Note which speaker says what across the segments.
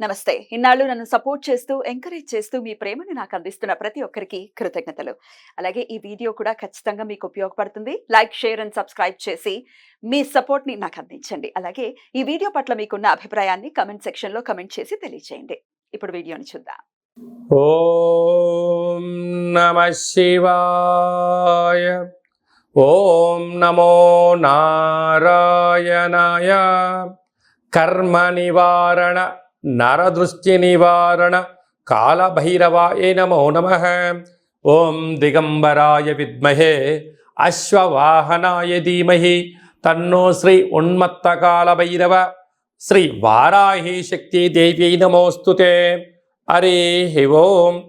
Speaker 1: నమస్తే. ఇన్నాళ్ళు నన్ను సపోర్ట్ చేస్తూ ఎంకరేజ్ చేస్తూ మీ ప్రేమను నాకు అందిస్తున్న ప్రతి ఒక్కరికి కృతజ్ఞతలు. అలాగే ఈ వీడియో కూడా ఖచ్చితంగా మీకు ఉపయోగపడుతుంది. లైక్ షేర్ అండ్ సబ్స్క్రైబ్ చేసి మీ సపోర్ట్ని నాకు అందించండి. అలాగే ఈ వీడియో పట్ల మీకున్న అభిప్రాయాన్ని కమెంట్ సెక్షన్లో కమెంట్ చేసి తెలియజేయండి ఇప్పుడు వీడియోని చూద్దాం.
Speaker 2: ఓం నమ శివాయ. ఓం నమో నారాయణాయ. కర్మ నివారణ నరదృష్టి నివారణ కాళభైరవాయ నమో నమ ఓం దిగంబరాయ విద్మహే అశ్వవాహనాయ ధీమహి తన్నో శ్రీ ఉన్మత్త కాళభైరవ శ్రీ వారాహి శక్తి దేవి నమోస్తుతే అరే ఓం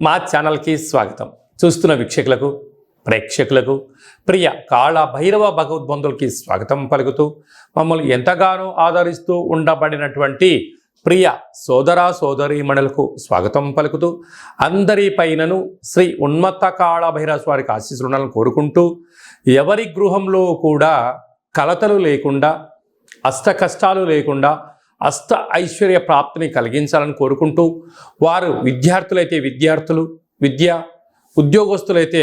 Speaker 2: మా ఛానల్కి స్వాగతం. చూస్తున్న వీక్షకులకు ప్రేక్షకులకు ప్రియ కాళ భైరవ భగవద్బంధులకి స్వాగతం పలుకుతూ మమ్మల్ని ఎంతగానో ఆదరిస్తూ ఉండబడినటువంటి ప్రియ సోదర సోదరీమణులకు స్వాగతం పలుకుతూ అందరి పైనను శ్రీ ఉన్మత్త కాళభైరస్ వారికి స్వారికి ఆశీస్సులను కోరుకుంటూ ఎవరి గృహంలో కూడా కలతలు లేకుండా అష్ట కష్టాలు లేకుండా అష్ట ఐశ్వర్య ప్రాప్తిని కలిగించాలని కోరుకుంటూ వారు విద్యార్థులైతే విద్యార్థులు విద్య ఉద్యోగస్తులైతే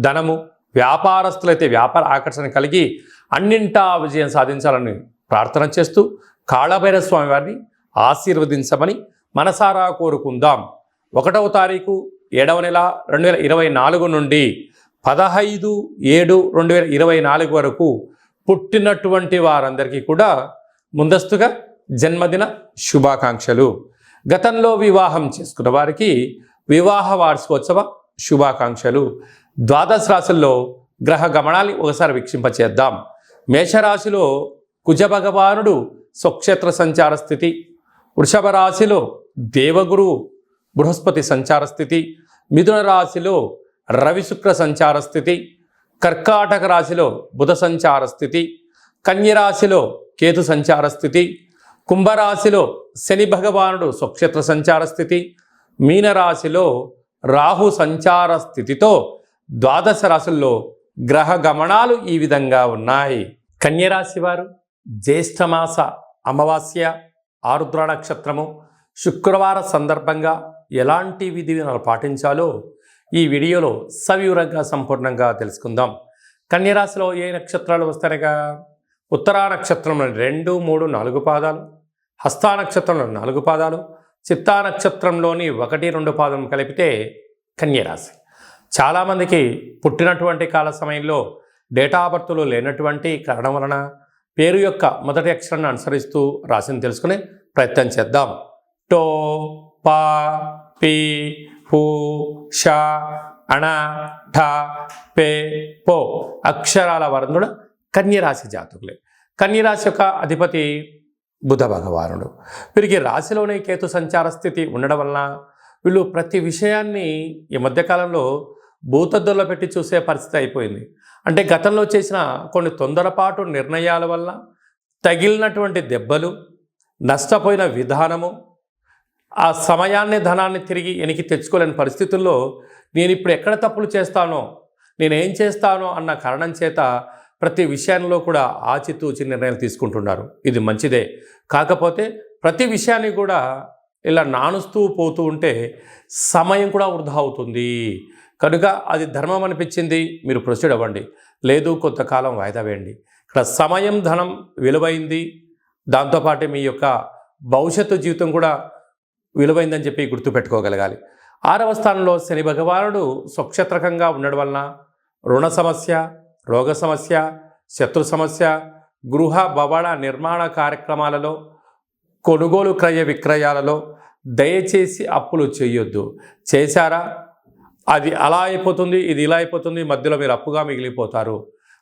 Speaker 2: ధనము వ్యాపారస్తులైతే వ్యాపార ఆకర్షణ కలిగి అన్నింటా విజయం సాధించాలని ప్రార్థన చేస్తూ కాళభైరస్వామి వారిని ఆశీర్వదించమని మనసారా కోరుకుందాం. ఒకటవ తారీఖు ఏడవ నెల రెండు వేల ఇరవై నాలుగు నుండి పదహైదు ఏడు రెండు వేల ఇరవై నాలుగు వరకు పుట్టినటువంటి వారందరికీ కూడా ముందస్తుగా జన్మదిన శుభాకాంక్షలు. గతంలో వివాహం చేసుకున్న వారికి వివాహ వార్షికోత్సవ శుభాకాంక్షలు. ద్వాదశ రాశుల్లో గ్రహ గమనాన్ని ఒకసారి వీక్షింపచేద్దాం. మేషరాశిలో కుజ భగవానుడు స్వక్షేత్ర సంచార స్థితి వృషభ రాశిలో దేవగురు బృహస్పతి సంచార స్థితి మిథున రాశిలో రవిశుక్ర సంచార స్థితి కర్కాటక రాశిలో బుధ సంచార స్థితి కన్యరాశిలో కేతు సంచార స్థితి కుంభరాశిలో శని భగవానుడు స్వక్షేత్ర సంచార స్థితి మీనరాశిలో రాహు సంచార స్థితితో ద్వాదశ రాశుల్లో గ్రహ గమనాలు ఈ విధంగా ఉన్నాయి. కన్యరాశి వారు జ్యేష్ఠమాస అమావాస్య ఆరుద్ర నక్షత్రము శుక్రవార సందర్భంగా ఎలాంటి విధి విధానాలు పాటించాలో ఈ వీడియోలో సవివరంగా సంపూర్ణంగా తెలుసుకుందాం. కన్యరాశిలో ఏ నక్షత్రాలు వస్తాయిగా ఉత్తరా నక్షత్రంలో రెండు మూడు నాలుగు పాదాలు హస్తా నక్షత్రంలో నాలుగు పాదాలు చిత్తా నక్షత్రంలోని ఒకటి రెండు పాదం కలిపితే కన్యరాశి. చాలామందికి పుట్టినటువంటి కాల సమయంలో డేటా బర్త్లు లేనటువంటి కారణం వలన పేరు యొక్క మొదటి అక్షరాన్ని అనుసరిస్తూ రాశిని తెలుసుకునే ప్రయత్నం చేద్దాం. టో పా పి పూ ష అణ ఠ పే పో అక్షరాల వరందుడు కన్యరాశి జాతకులే. కన్యరాశి యొక్క అధిపతి బుధ భగవానుడు. వీరికి రాశిలోనే కేతు సంచార స్థితి ఉండడం వలన వీళ్ళు ప్రతి విషయాన్ని ఈ మధ్యకాలంలో భూతద్దుల్లో పెట్టి చూసే పరిస్థితి అయిపోయింది. అంటే గతంలో చేసిన కొన్ని తొందరపాటు నిర్ణయాల వల్ల తగిలినటువంటి దెబ్బలు నష్టపోయిన విధానము ఆ సమయాన్ని ధనాన్ని తిరిగి వెనక్కి తెచ్చుకోలేని పరిస్థితుల్లో నేను ఇప్పుడు ఎక్కడ తప్పులు చేస్తానో నేనేం చేస్తానో అన్న కారణం చేత ప్రతి విషయంలో కూడా ఆచితూచి నిర్ణయాలు తీసుకుంటున్నారు. ఇది మంచిదే. కాకపోతే ప్రతి విషయాన్ని కూడా ఇలా నానుస్తూ పోతూ ఉంటే సమయం కూడా వృధా అవుతుంది. కనుక అది ధర్మం అనిపించింది మీరు ప్రొసీడ్ అవ్వండి లేదు కొంతకాలం వాయిదా వేయండి. ఇక్కడ సమయం ధనం విలువైంది. దాంతోపాటు మీ యొక్క భవిష్యత్తు జీవితం కూడా విలువైందని చెప్పి గుర్తుపెట్టుకోగలగాలి. ఆరవ స్థానంలో శని భగవానుడు స్వక్షత్రకంగా ఉండడం వలన రుణ సమస్య రోగ సమస్య శత్రు సమస్య గృహ భవన నిర్మాణ కార్యక్రమాలలో కొనుగోలు క్రయ విక్రయాలలో దయచేసి అప్పులు చేయొద్దు. చేశారా? అది అలా అయిపోతుంది ఇది ఇలా అయిపోతుంది మధ్యలో మీరు అప్పుగా మిగిలిపోతారు.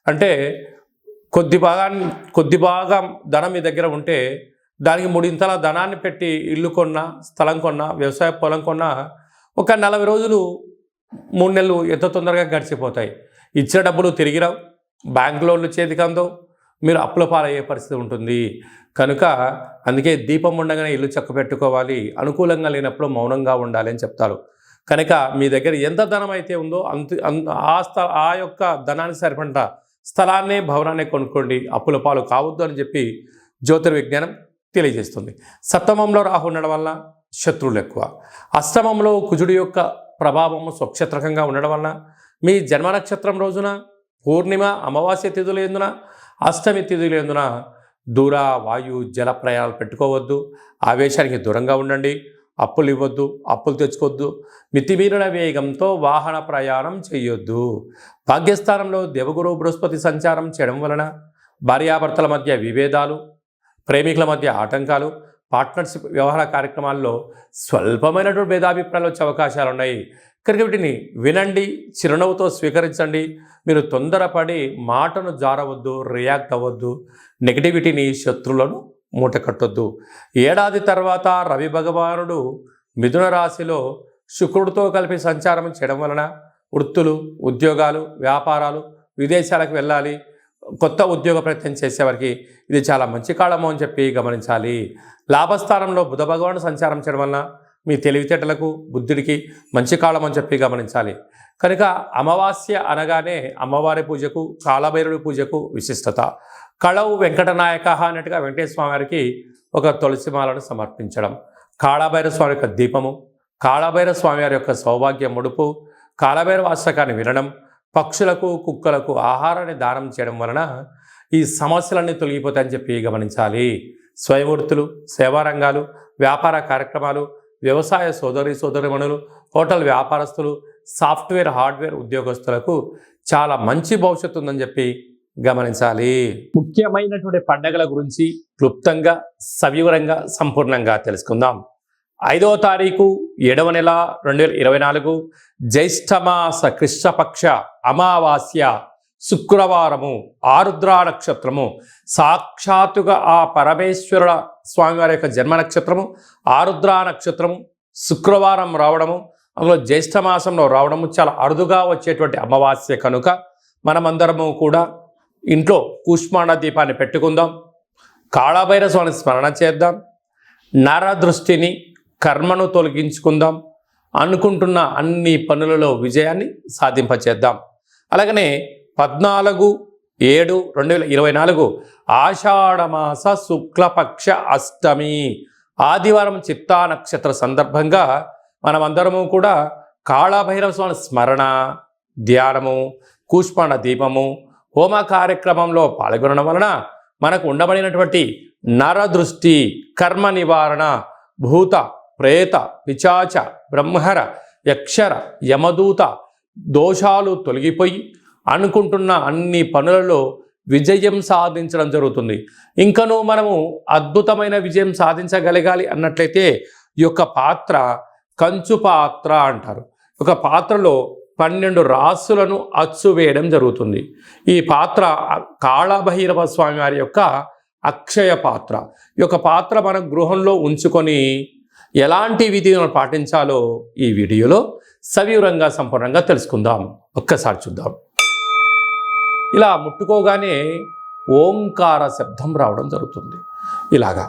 Speaker 2: అంటే కొద్ది భాగాన్ని కొద్ది భాగం ధనం మీ దగ్గర ఉంటే దానికి మూడింతల ధనాన్ని పెట్టి ఇల్లు కొన్నా స్థలం కొన్నా వ్యవసాయ పొలం కొన్నా ఒక నలభై రోజులు మూడు నెలలు ఎంత తొందరగా గడిచిపోతాయి. ఇచ్చిన డబ్బులు తిరిగి రావు బ్యాంక్ లోన్లు చేతికి అందవు మీరు అప్పుల పాలయ్యే పరిస్థితి ఉంటుంది. కనుక అందుకే దీపం ఉండగానే ఇల్లు చక్క పెట్టుకోవాలి అనుకూలంగా లేనప్పుడు మౌనంగా ఉండాలి అని చెప్తారు. కనుక మీ దగ్గర ఎంత ధనం అయితే ఉందో అంత ఆ స్థల ఆ యొక్క ధనానికి సరిపడ స్థలాన్నే భవనాన్ని కొనుక్కోండి. అప్పుల పాలు కావద్దు అని చెప్పి జ్యోతిర్విజ్ఞానం తెలియజేస్తుంది. సప్తమంలో రాహు ఉండడం వల్ల శత్రువులు ఎక్కువ. అష్టమంలో కుజుడి యొక్క ప్రభావము స్వక్షత్రకంగా ఉండడం వలన మీ జన్మ నక్షత్రం రోజున పూర్ణిమ అమావాస్య తిథులు ఎందున అష్టమి తిథులు ఎందున దూర వాయు జల ప్రయాణాలు పెట్టుకోవద్దు. ఆవేశానికి దూరంగా ఉండండి. అప్పులు ఇవ్వద్దు అప్పులు తెచ్చుకోవద్దు మితిమీరిన వేగంతో వాహన ప్రయాణం చేయొద్దు భాగ్యస్థానంలో దేవగురు బృహస్పతి సంచారం చేయడం వలన భార్యాభర్తల మధ్య విభేదాలు ప్రేమికుల మధ్య ఆటంకాలు పార్ట్నర్షిప్ వ్యవహార కార్యక్రమాల్లో స్వల్పమైనటువంటి భేదాభిప్రాయాలు వచ్చే అవకాశాలు ఉన్నాయి కనుక వీటిని వినండి చిరునవ్వుతో స్వీకరించండి. మీరు తొందరపడి మాటను జారవద్దు రియాక్ట్ అవ్వద్దు. నెగిటివిటీని శత్రువులను మూట కట్టొద్దు. ఏడాది తర్వాత రవి భగవానుడు మిథున రాశిలో శుక్రుడితో కలిపి సంచారం చేయడం వలన వృత్తులు ఉద్యోగాలు వ్యాపారాలు విదేశాలకు వెళ్ళాలి కొత్త ఉద్యోగ ప్రయత్నం చేసేవారికి ఇది చాలా మంచి కాలము అని చెప్పి గమనించాలి. లాభస్థానంలో బుధ భగవాను సంచారం చేయడం వలన మీ తెలివితేటలకు బుద్ధుడికి మంచి కాలం అని చెప్పి గమనించాలి. కనుక అమావాస్య అనగానే అమ్మవారి పూజకు కాలభైరుడి పూజకు విశిష్టత. కళవు వెంకటనాయక అన్నట్టుగా వెంకటేశ్వర స్వామి వారికి ఒక తులసిమాలను సమర్పించడం. కాళభైర స్వామి యొక్క దీపము కాళభైర స్వామి వారి యొక్క సౌభాగ్య ముడుపు కాళభైర వాసకాన్ని వినడం పక్షులకు కుక్కలకు ఆహారాన్ని దానం చేయడం వలన ఈ సమస్యలన్నీ తొలగిపోతాయని చెప్పి గమనించాలి. స్వయమూర్తులు సేవా రంగాలు వ్యాపార కార్యక్రమాలు వ్యవసాయ సోదరి సోదరిమణులు హోటల్ వ్యాపారస్తులు సాఫ్ట్వేర్ హార్డ్వేర్ ఉద్యోగస్తులకు చాలా మంచి భవిష్యత్తు ఉందని చెప్పి గమనించాలి. ముఖ్యమైనటువంటి పండగల గురించి క్లుప్తంగా సవివరంగా సంపూర్ణంగా తెలుసుకుందాం. ఐదవ తారీఖు ఏడవ నెల రెండు వేల ఇరవై నాలుగు జ్యేష్ఠమాస కృష్ణపక్ష అమావాస్య శుక్రవారము ఆరుద్ర నక్షత్రము. సాక్షాత్తుగా ఆ పరమేశ్వరుల స్వామివారి యొక్క జన్మ నక్షత్రము ఆరుద్ర నక్షత్రము శుక్రవారం రావడము అందులో జ్యేష్ఠమాసంలో రావడము చాలా అరుదుగా వచ్చేటువంటి అమావాస్య కనుక మనమందరము కూడా ఇంట్లో కూష్మాండ దీపాన్ని పెట్టుకుందాం కాళాభైర స్వామి స్మరణ చేద్దాం నర దృష్టిని కర్మను తొలగించుకుందాం అనుకుంటున్న అన్ని పనులలో విజయాన్ని సాధింపచేద్దాం. అలాగనే పద్నాలుగు ఏడు రెండు వేల ఇరవై నాలుగు ఆషాఢమాస శుక్లపక్ష అష్టమి ఆదివారం చిత్తా నక్షత్ర సందర్భంగా మనమందరము కూడా కాళభైరవ స్వామి స్మరణ ధ్యానము కూష్మాండ దీపము హోమ కార్యక్రమంలో పాల్గొనడం వలన మనకు ఉండబడినటువంటి నరదృష్టి కర్మ నివారణ భూత ప్రేత పిచాచ బ్రహ్మర యక్షర యమదూత దోషాలు తొలగిపోయి అనుకుంటున్న అన్ని పనులలో విజయం సాధించడం జరుగుతుంది. ఇంకనూ మనము అద్భుతమైన విజయం సాధించగలగాలి అన్నట్లయితే ఈ యొక్క పాత్ర కంచు పాత్ర అంటారు. ఒక పాత్రలో పన్నెండు రాసులను అచ్చు వేయడం జరుగుతుంది. ఈ పాత్ర కాళభైరవ స్వామి వారి యొక్క అక్షయ పాత్ర. ఈ యొక్క పాత్ర మన గృహంలో ఉంచుకొని ఎలాంటి విధిని పాటించాలో ఈ వీడియోలో సవివరంగా సంపూర్ణంగా తెలుసుకుందాం. ఒక్కసారి చూద్దాం. ఇలా ముట్టుకోగానే ఓంకార శబ్దం రావడం జరుగుతుంది. ఇలాగా.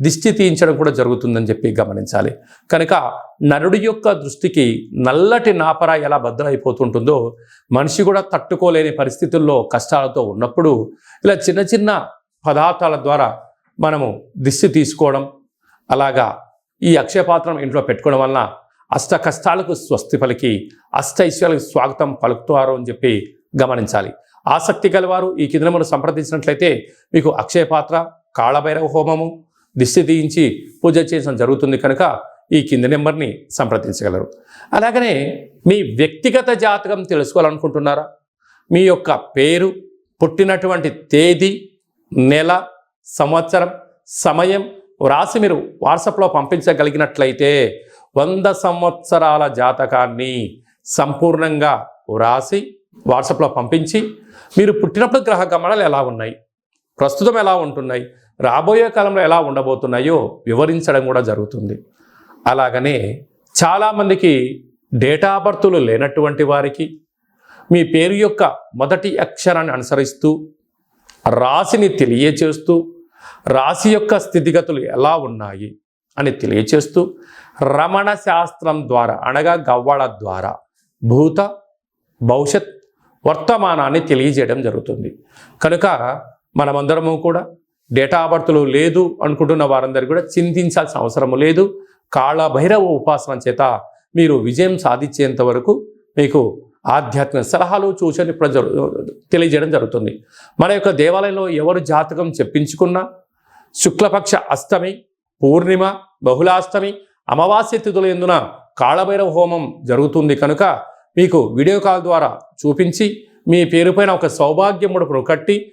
Speaker 2: దిష్టి తీయించడం కూడా జరుగుతుందని చెప్పి గమనించాలి. కనుక నరుడి యొక్క దృష్టికి నల్లటి నాపర ఎలా బద్దలైపోతుంటుందో మనిషి కూడా తట్టుకోలేని పరిస్థితుల్లో కష్టాలతో ఉన్నప్పుడు ఇలా చిన్న చిన్న పదార్థాల ద్వారా మనము దిష్టి తీసుకోవడం అలాగా ఈ అక్షయపాత్రం ఇంట్లో పెట్టుకోవడం వలన అష్ట కష్టాలకు స్వస్తి పలికి అష్ట ఐశ్వర్యాలకు స్వాగతం పలుకుతారు అని చెప్పి గమనించాలి. ఆసక్తి గలవారు ఈ కింద మనం సంప్రదించినట్లయితే మీకు అక్షయపాత్ర కాళభైరవ హోమము దిష్టి తీయించి పూజ చేయడం జరుగుతుంది కనుక ఈ కింది నెంబర్ని సంప్రదించగలరు. అలాగనే మీ వ్యక్తిగత జాతకం తెలుసుకోవాలనుకుంటున్నారా? మీ యొక్క పేరు పుట్టినటువంటి తేదీ నెల సంవత్సరం సమయం వ్రాసి మీరు వాట్సాప్లో పంపించగలిగినట్లయితే వంద సంవత్సరాల జాతకాన్ని సంపూర్ణంగా వ్రాసి వాట్సాప్లో పంపించి మీరు పుట్టినప్పుడు గ్రహ గమనాలు ఎలా ఉన్నాయి? ప్రస్తుతం ఎలా ఉంటున్నాయి? రాబోయే కాలంలో ఎలా ఉండబోతున్నాయో వివరించడం కూడా జరుగుతుంది. అలాగనే చాలామందికి డేటా బర్తులు లేనటువంటి వారికి మీ పేరు యొక్క మొదటి అక్షరాన్ని అనుసరిస్తూ రాశిని తెలియచేస్తూ రాశి యొక్క స్థితిగతులు ఎలా ఉన్నాయి అని తెలియచేస్తూ రమణ శాస్త్రం ద్వారా అనగా గవ్వళ ద్వారా భూత భవిష్యత్ వర్తమానాన్ని తెలియజేయడం జరుగుతుంది. కనుక మనమందరము కూడా డేటా బర్తులు లేదు అనుకుంటున్న వారందరూ కూడా చింతించాల్సిన అవసరం లేదు. కాళ భైరవ ఉపాసన చేత మీరు విజయం సాధించేంత వరకు మీకు ఆధ్యాత్మిక సలహాలు సూచనలు ఇప్పుడు జరు తెలియజేయడం జరుగుతుంది. మన యొక్క దేవాలయంలో ఎవరు జాతకం చెప్పించుకున్నా శుక్లపక్ష అష్టమి పూర్ణిమ బహుళాష్టమి అమావాస్య తిథుల ఎందున కాళభైరవ హోమం జరుగుతుంది కనుక మీకు వీడియో కాల్ ద్వారా చూపించి మీ పేరుపైన ఒక సౌభాగ్యముడు కట్టి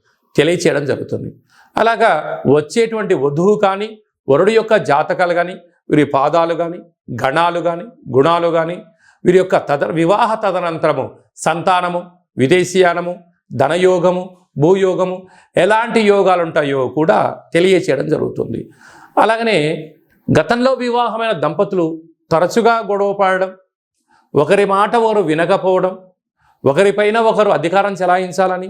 Speaker 2: తెలియచేయడం జరుగుతుంది. అలాగా వచ్చేటువంటి వధువు కానీ వరుడు యొక్క జాతకాలు కానీ వీరి పాదాలు కానీ గణాలు కానీ గుణాలు కానీ వీరి యొక్క తద వివాహ తదనంతరము సంతానము విదేశీయానము ధనయోగము భూయోగము ఎలాంటి యోగాలు ఉంటాయో కూడా తెలియచేయడం జరుగుతుంది. అలాగనే గతంలో వివాహమైన దంపతులు తరచుగా గొడవ పడడం ఒకరి మాట వారు వినకపోవడం ఒకరిపైన ఒకరు అధికారం చెలాయించాలని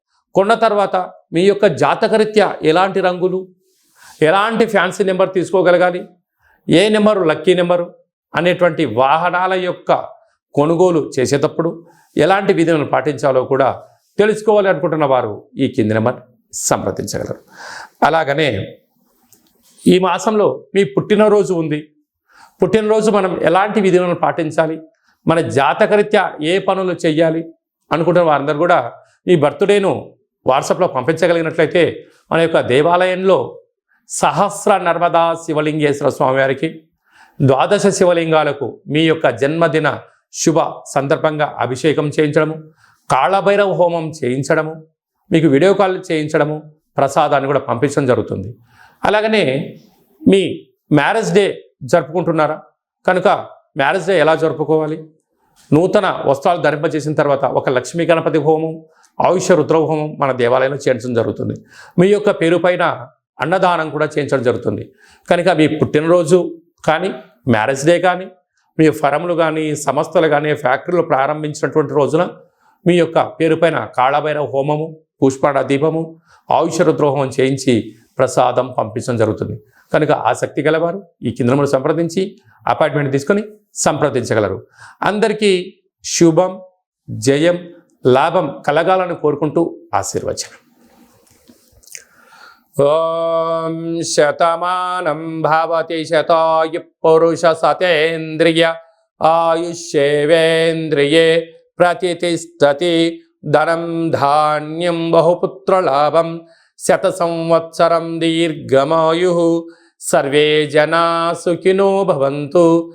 Speaker 2: కొన్న తర్వాత మీ యొక్క జాతకరీత్యా ఎలాంటి రంగులు ఎలాంటి ఫ్యాన్సీ నెంబర్ తీసుకోగలగాలి ఏ నెంబరు లక్కీ నెంబరు అనేటువంటి వాహనాల యొక్క కొనుగోలు చేసేటప్పుడు ఎలాంటి విధులను పాటించాలో కూడా తెలుసుకోవాలి అనుకుంటున్న వారు ఈ కింది నెంబర్ సంప్రదించగలరు. అలాగనే ఈ మాసంలో మీ పుట్టినరోజు ఉంది. పుట్టినరోజు మనం ఎలాంటి విధులను పాటించాలి? మన జాతకరీత్యా ఏ పనులు చేయాలి అనుకుంటున్న వారందరూ కూడా ఈ బర్త్డేను వాట్సాప్లో పంపించగలిగినట్లయితే మన యొక్క దేవాలయంలో సహస్ర నర్మదా శివలింగేశ్వర స్వామివారికి ద్వాదశ శివలింగాలకు మీ యొక్క జన్మదిన శుభ సందర్భంగా అభిషేకం చేయించడము కాళభైరవ హోమం చేయించడము మీకు వీడియో కాల్ చేయించడము ప్రసాదాన్ని కూడా పంపించడం జరుగుతుంది. అలాగనే మీ మ్యారేజ్ డే జరుపుకుంటున్నారా? కనుక మ్యారేజ్ డే ఎలా జరుపుకోవాలి? నూతన వస్త్రాలు ధరింపజేసిన తర్వాత ఒక లక్ష్మీ గణపతి హోమం ఆయుష రుద్ర మన దేవాలయంలో చేయించడం జరుగుతుంది. మీ యొక్క పేరు పైన అన్నదానం కూడా చేయించడం జరుగుతుంది. కనుక మీ పుట్టినరోజు కానీ మ్యారేజ్ డే కానీ మీ ఫరములు కానీ సంస్థలు కానీ ఫ్యాక్టరీలు ప్రారంభించినటువంటి రోజున మీ యొక్క పేరు పైన కాళభైరవ హోమము పుష్పాడ దీపము ఆయుష రుద్రోహం చేయించి ప్రసాదం పంపించడం జరుగుతుంది. కనుక ఆసక్తి గలవారు ఈ కేంద్రములు సంప్రదించి అపాయింట్మెంట్ తీసుకొని సంప్రదించగలరు. అందరికీ శుభం జయం లాభం కలగాలని కోరుకుంటూ ఆశీర్వచనం. ఓం శతమానం భవతి శతాయు పురుష సతేంద్రియ ఆయుష్యేవేంద్రియే ప్రతిష్టతి ధనం ధాన్యం బహుపుత్రలాభం శత సంవత్సరం దీర్ఘమాయు. సర్వే జనా సుఖినో భవంతు.